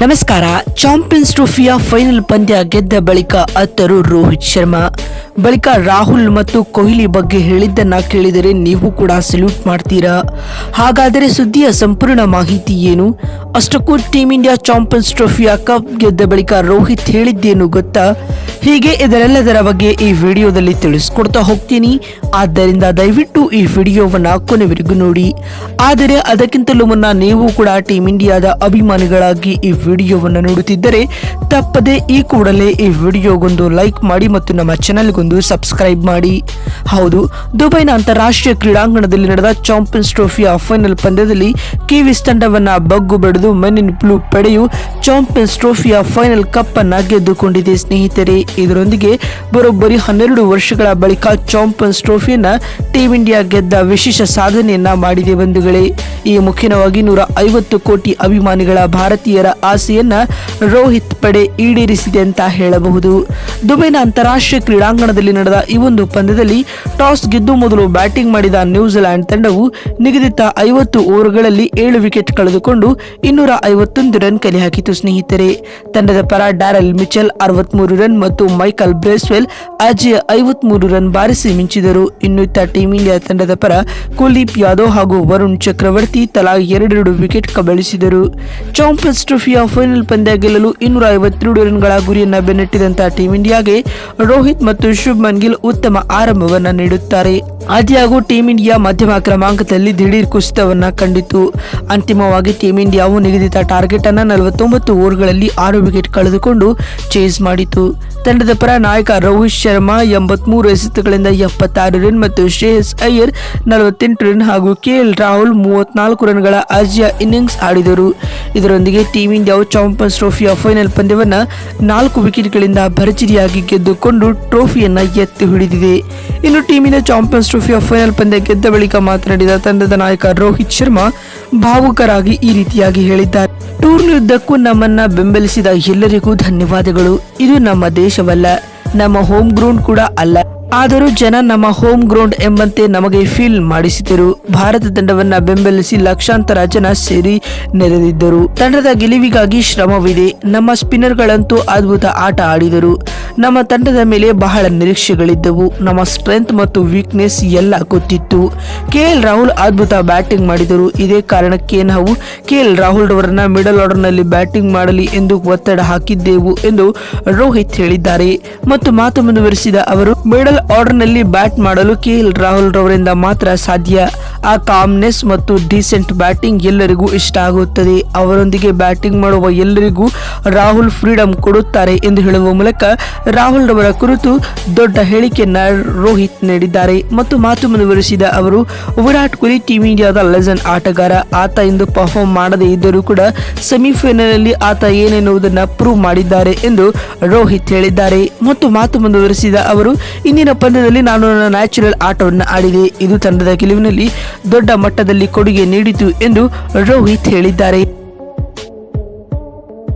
ನಮಸ್ಕಾರ. ಚಾಂಪಿಯನ್ಸ್ ಟ್ರೋಫಿಯ ಫೈನಲ್ ಪಂದ್ಯ ಗೆದ್ದ ಬಳಿಕ ಅತ್ತರು ರೋಹಿತ್ ಶರ್ಮಾ. ಬಳಿಕ ರಾಹುಲ್ ಮತ್ತು ಕೊಹ್ಲಿ ಬಗ್ಗೆ ಹೇಳಿದ್ದನ್ನ ಕೇಳಿದರೆ ನೀವು ಕೂಡ ಸಲ್ಯೂಟ್ ಮಾಡ್ತೀರಾ? ಹಾಗಾದರೆ ಸುದ್ದಿಯ ಸಂಪೂರ್ಣ ಮಾಹಿತಿ ಏನು? ಅಷ್ಟಕ್ಕೂ ಟೀಮ್ ಇಂಡಿಯಾ ಚಾಂಪಿಯನ್ಸ್ ಟ್ರೋಫಿಯ ಕಪ್ ಗೆದ್ದ ಬಳಿಕ ರೋಹಿತ್ ಹೇಳಿದ್ದೇನು ಗೊತ್ತಾ? ಹೀಗೆ ಇದರೆಲ್ಲದರ ಬಗ್ಗೆ ಈ ವಿಡಿಯೋದಲ್ಲಿ ತಿಳಿಸ್ಕೊಡ್ತಾ ಹೋಗ್ತೀನಿ. ಆದ್ದರಿಂದ ದಯವಿಟ್ಟು ಈ ವಿಡಿಯೋವನ್ನು ಕೊನೆವರೆಗೂ ನೋಡಿ. ಆದರೆ ಅದಕ್ಕಿಂತಲೂ ಮುನ್ನ ನೀವು ಕೂಡ ಟೀಮ್ ಇಂಡಿಯಾದ ಅಭಿಮಾನಿಗಳಾಗಿ ಈ ವಿಡಿಯೋವನ್ನು ನೋಡುತ್ತಿದ್ದರೆ ತಪ್ಪದೆ ಈ ಕೂಡಲೇ ಈ ವಿಡಿಯೋಗೊಂದು ಲೈಕ್ ಮಾಡಿ ಮತ್ತು ನಮ್ಮ ಚಾನೆಲ್ಗೊಂದು ಸಬ್ಸ್ಕ್ರೈಬ್ ಮಾಡಿ. ಹೌದು, ದುಬೈನ ಅಂತಾರಾಷ್ಟ್ರೀಯ ಕ್ರೀಡಾಂಗಣದಲ್ಲಿ ನಡೆದ ಚಾಂಪಿಯನ್ಸ್ ಟ್ರೋಫಿಯ ಫೈನಲ್ ಪಂದ್ಯದಲ್ಲಿ ಕಿವೀಸ್ ತಂಡವನ್ನು ಬಗ್ಗು ಬಡಿದು ಮೆನಿನ್ ಬ್ಲೂ ಪಡೆಯು ಚಾಂಪಿಯನ್ಸ್ ಟ್ರೋಫಿಯ ಫೈನಲ್ ಕಪ್ ಅನ್ನ ಗೆದ್ದುಕೊಂಡಿದೆ ಸ್ನೇಹಿತರೆ. ಇದರೊಂದಿಗೆ ಬರೋಬ್ಬರಿ ಹನ್ನೆರಡು ವರ್ಷಗಳ ಬಳಿಕ ಚಾಂಪಿಯನ್ಸ್ ಟ್ರೋಫಿಯನ್ನ ಟೀಮ್ ಇಂಡಿಯಾ ಗೆದ್ದ ವಿಶೇಷ ಸಾಧನೆಯನ್ನ ಮಾಡಿದೆ ಬಂಧುಗಳೇ. ಈ ಮುಖ್ಯವಾಗಿ ನೂರ ಕೋಟಿ ಅಭಿಮಾನಿಗಳ ಭಾರತೀಯರ ಆಸೆಯನ್ನ ರೋಹಿತ್ ಪಡೆ ಈಡೇರಿಸಿದೆ ಅಂತ ಹೇಳಬಹುದು. ದುಬೈನ ಅಂತಾರಾಷ್ಟ್ರೀಯ ಕ್ರೀಡಾಂಗಣದಲ್ಲಿ ನಡೆದ ಈ ಒಂದು ಪಂದ್ಯದಲ್ಲಿ ಟಾಸ್ ಗೆದ್ದು ಮೊದಲು ಬ್ಯಾಟಿಂಗ್ ಮಾಡಿದ ನ್ಯೂಜಿಲೆಂಡ್ ತಂಡವು ನಿಗದಿತ ಐವತ್ತು ಓವರ್ಗಳಲ್ಲಿ ಏಳು ವಿಕೆಟ್ ಕಳೆದುಕೊಂಡು ಇನ್ನೂರ ಐವತ್ತೊಂದು ರನ್ ಕಲೆ ಹಾಕಿತು ಸ್ನೇಹಿತರೆ. ತಂಡದ ಪರ ಡ್ಯಾರಲ್ ಮಿಚೆಲ್ ಅರವತ್ಮೂರು ರನ್ ಮತ್ತು ಮೈಕಲ್ ಬ್ರೇಸ್ವೆಲ್ ಅಜಯ ಐವತ್ಮೂರು ರನ್ ಬಾರಿಸಿ ಮಿಂಚಿದರು. ಇನ್ನು ಇತ್ತ ಟೀಂ ಇಂಡಿಯಾ ತಂಡದ ಪರ ಕುಲ್ದೀಪ್ ಯಾದವ್ ಹಾಗೂ ವರುಣ್ ಚಕ್ರವರ್ತಿ ತಲಾ ಎರಡೆರಡು ವಿಕೆಟ್ ಕಬಳಿಸಿದರು. ಚಾಂಪಿಯನ್ಸ್ ಟ್ರೋಫಿಯ ಫೈನಲ್ ಪಂದ್ಯ ಗೆಲ್ಲಲು ಇನ್ನೂರ ಐವತ್ತೆರಡು ರನ್ಗಳ ಗುರಿಯನ್ನು ಬೆನ್ನಟ್ಟಿದಂತಹ ಟೀಂ ಇಂಡಿಯಾಗೆ ರೋಹಿತ್ ಮತ್ತು ಶುಭ್ಮನ್ ಗಿಲ್ ಉತ್ತಮ ಆರಂಭವನ್ನು ನೀಡುತ್ತಾರೆ. ಆದಿಯಾಗೂ ಟೀಂ ಇಂಡಿಯಾ ಮಧ್ಯಮ ಕ್ರಮಾಂಕದಲ್ಲಿ ದಿಢೀರ್ ಕುಸಿತವನ್ನ ಕಂಡಿತು. ಅಂತಿಮವಾಗಿ ಟೀಂ ಇಂಡಿಯಾವು ನಿಗದಿತ ಟಾರ್ಗೆಟ್ ಅನ್ನು ನಲವತ್ತೊಂಬತ್ತು ಓವರ್ಗಳಲ್ಲಿ ಆರು ವಿಕೆಟ್ ಕಳೆದುಕೊಂಡು ಚೇಸ್ ಮಾಡಿತು. ತಂಡದ ಪರ ನಾಯಕ ರೋಹಿತ್ ಶರ್ಮಾ ಎಂಬತ್ಮೂರು ಎಸೆತಗಳಿಂದ ಎಪ್ಪತ್ತಾರು ರನ್ ಮತ್ತು ಶ್ರೇಯಸ್ ಅಯ್ಯರ್ ನಲವತ್ತೆಂಟು ರನ್ ಹಾಗೂ ಕೆಎಲ್ ರಾಹುಲ್ ಮೂವತ್ನಾಲ್ಕು ರನ್ಗಳ ಅರ್ಜಿಯ ಇನ್ನಿಂಗ್ಸ್ ಆಡಿದರು. ಇದರೊಂದಿಗೆ ಟೀಂ ಇಂಡಿಯಾವು ಚಾಂಪಿಯನ್ಸ್ ಟ್ರೋಫಿಯ ಫೈನಲ್ ಪಂದ್ಯವನ್ನ ನಾಲ್ಕು ವಿಕೆಟ್ಗಳಿಂದ ಭರ್ಜರಿಯಾಗಿ ಗೆದ್ದುಕೊಂಡು ಟ್ರೋಫಿಯನ್ನ ಎತ್ತಿ ಹಿಡಿದಿದೆ. ಇನ್ನು ಟೀಮಿನ ಚಾಂಪಿಯನ್ಸ್ ಟ್ರೋಫಿಯ ಫೈನಲ್ ಪಂದ್ಯ ಗೆದ್ದ ಬಳಿಕ ಮಾತನಾಡಿದ ತಂಡದ ನಾಯಕ ರೋಹಿತ್ ಶರ್ಮಾ ಭಾವುಕರಾಗಿ ಈ ರೀತಿಯಾಗಿ ಹೇಳಿದ್ದಾರೆ. ಟೂರ್ನಿಯುದ್ದಕ್ಕೂ ನಮ್ಮನ್ನ ಬೆಂಬಲಿಸಿದ ಎಲ್ಲರಿಗೂ ಧನ್ಯವಾದಗಳು. ಇದು ನಮ್ಮ ದೇಶವಲ್ಲ, ನಮ್ಮ ಹೋಮ್ ಗ್ರೌಂಡ್ ಕೂಡ ಅಲ್ಲ. ಆದರೂ ಜನ ನಮ್ಮ ಹೋಮ್ ಗ್ರೌಂಡ್ ಎಂಬಂತೆ ನಮಗೆ ಫೀಲ್ ಮಾಡಿಸಿದರು. ಭಾರತ ತಂಡವನ್ನ ಬೆಂಬಲಿಸಿ ಲಕ್ಷಾಂತರ ಜನ ಸೇರಿ ನೆರೆದಿದ್ದರು. ತಂಡದ ಗೆಲುವಿಗಾಗಿ ಶ್ರಮವಿದೆ. ನಮ್ಮ ಸ್ಪಿನ್ನರ್ಗಳಂತೂ ಅದ್ಭುತ ಆಟ ಆಡಿದರು. ನಮ್ಮ ತಂಡದ ಮೇಲೆ ಬಹಳ ನಿರೀಕ್ಷೆಗಳಿದ್ದವು. ನಮ್ಮ ಸ್ಟ್ರೆಂತ್ ಮತ್ತು ವೀಕ್ನೆಸ್ ಎಲ್ಲ ಗೊತ್ತಿತ್ತು. ಕೆ ಎಲ್ ರಾಹುಲ್ ಅದ್ಭುತ ಬ್ಯಾಟಿಂಗ್ ಮಾಡಿದರು. ಇದೇ ಕಾರಣಕ್ಕೆ ನಾವು ಕೆ ಎಲ್ ರಾಹುಲ್ ಅವರನ್ನ ಮಿಡಲ್ ಆರ್ಡರ್ನಲ್ಲಿ ಬ್ಯಾಟಿಂಗ್ ಮಾಡಲಿ ಎಂದು ಒತ್ತಡ ಹಾಕಿದ್ದೆವು ಎಂದು ರೋಹಿತ್ ಹೇಳಿದ್ದಾರೆ. ಮತ್ತು ಮಾತು ಮುಂದುವರಿಸಿದ ಅವರು, ಮಿಡಲ್ ಆರ್ಡರ್ನಲ್ಲಿ ಬ್ಯಾಟ್ ಮಾಡಲು ಕೆ ಎಲ್ ರಾಹುಲ್ ರವರಿಂದ ಮಾತ್ರ ಸಾಧ್ಯ. ಆ ಕಾಮ್ನೆಸ್ ಮತ್ತು ಡೀಸೆಂಟ್ ಬ್ಯಾಟಿಂಗ್ ಎಲ್ಲರಿಗೂ ಇಷ್ಟ ಆಗುತ್ತದೆ. ಅವರೊಂದಿಗೆ ಬ್ಯಾಟಿಂಗ್ ಮಾಡುವ ಎಲ್ಲರಿಗೂ ರಾಹುಲ್ ಫ್ರೀಡಮ್ ಕೊಡುತ್ತಾರೆ ಎಂದು ಹೇಳುವ ಮೂಲಕ ರಾಹುಲ್ ರವರ ಕುರಿತು ದೊಡ್ಡ ಹೇಳಿಕೆಯನ್ನ ರೋಹಿತ್ ನೀಡಿದ್ದಾರೆ. ಮತ್ತು ಮಾತು ಮುಂದುವರಿಸಿದ ಅವರು, ವಿರಾಟ್ ಕೊಹ್ಲಿ ಟೀಂ ಇಂಡಿಯಾದ ಲೆಜೆಂಡ್ ಆಟಗಾರ. ಆತ ಇಂದು ಪರ್ಫಾರ್ಮ್ ಮಾಡದೇ ಇದ್ದರೂ ಕೂಡ ಸೆಮಿಫೈನಲ್ನಲ್ಲಿ ಆತ ಏನೆನ್ನುವುದನ್ನು ಪ್ರೂವ್ ಮಾಡಿದ್ದಾರೆ ಎಂದು ರೋಹಿತ್ ಹೇಳಿದ್ದಾರೆ. ಮತ್ತು ಮಾತು ಮುಂದುವರಿಸಿದ ಅವರು ಇಂದಿನ ಪಂದ್ಯದಲ್ಲಿ ನಾನು ನನ್ನ ನ್ಯಾಚುರಲ್ ಆಟವನ್ನು ಆಡಿದೆ. ಇದು ತಂಡದ ಗೆಲುವಿನಲ್ಲಿ ದೊಡ್ಡ ಮಟ್ಟದಲ್ಲಿ ಕೊಡುಗೆ ನೀಡಿತು ಎಂದು ರೋಹಿತ್ ಹೇಳಿದ್ದಾರೆ.